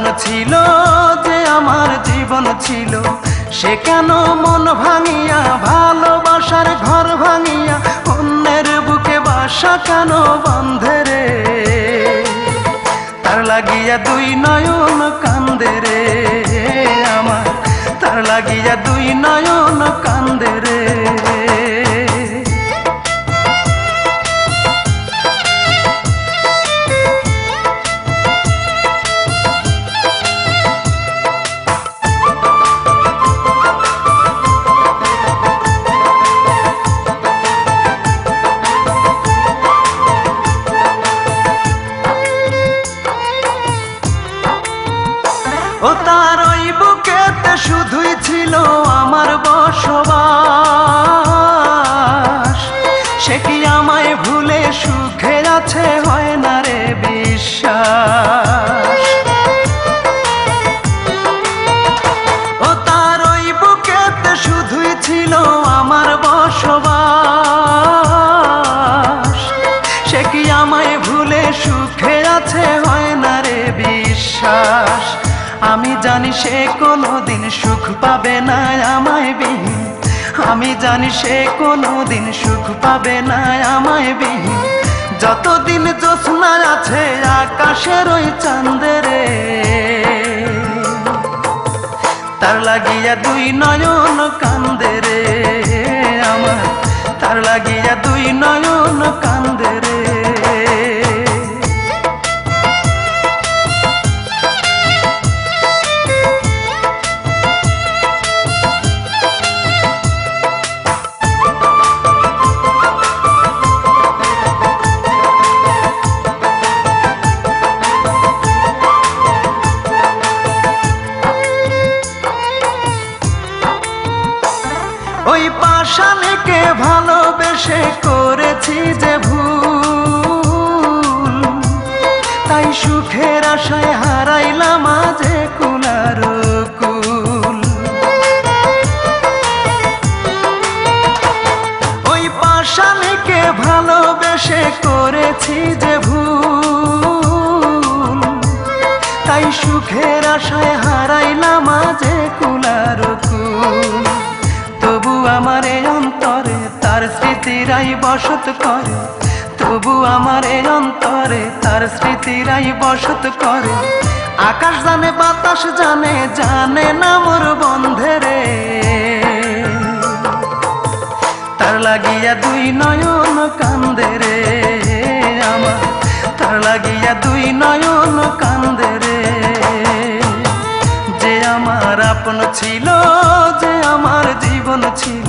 আপন ছিল যে আমার জীবন ছিল, সে কেন মন ভাঙিয়া, ভালোবাসার ঘর ভাঙিয়া, অন্যের বুকে বাসা কেন বন্ধে রে? তার লাগিয়া দুই নয়ন কান্দে রে আমার, তার লাগিয়া দুই নয়ন কান্দে রে। ও তার ওই বুকেতে শুধুই ছিল আমার বসবাস। সে কি আমায় ভুলে সুখে আছে হয় না রে বিশ্বাস? ও তার ওই বুকেতে শুধুই ছিল আমার বসবাস। সে কি আমায় ভুলে সুখে আছে হয় না রে বিশ্বাস? আমি জানি সে কোনো দিন সুখ পাবে না আমায় বিহীন। আমি জানি সে কোনো দিন সুখ পাবে না আমায় বিহীন। যতদিন জ্যোৎস্না আছে আকাশের ওই চাঁদেরে, তার লাগিয়া দুই নয়ন কান্দে রে আমার। তার লাগিয়া দুই নয়ন কান্দে ভালোবেসে করেছি যে ভুল। তাই সুখের আশায় হারাইলাম আজে কুলার কুল ওই পাশালিকে ভালোবেসে করেছি যে ভুল। তাই সুখের আশায় হারাইলাম আজে কুলার কুল। স্মৃতিরাই বসত করে, তবু আমার এই অন্তরে তার স্মৃতিরাই বসত করে। আকাশ জানে, বাতাস জানে জানে না মোর বন্ধে রে। তার লাগিয়া দুই নয়ন কান্দে রে আমার। তার লাগিয়া দুই নয়ন কান্দে রে। যে আমার আপন ছিল, যে আমার জীবন ছিল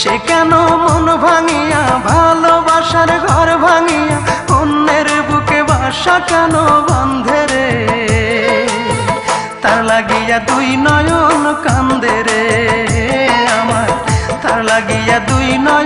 সে কেন মন ভাঙিয়া, ভালোবাসার ঘর ভাঙিয়া, অন্যের বুকে বাসা কেন বন্ধে রে? তার লাগিয়া দুই নয়ন কান্দে রে। আমার তার লাগিয়া দুই নয়ন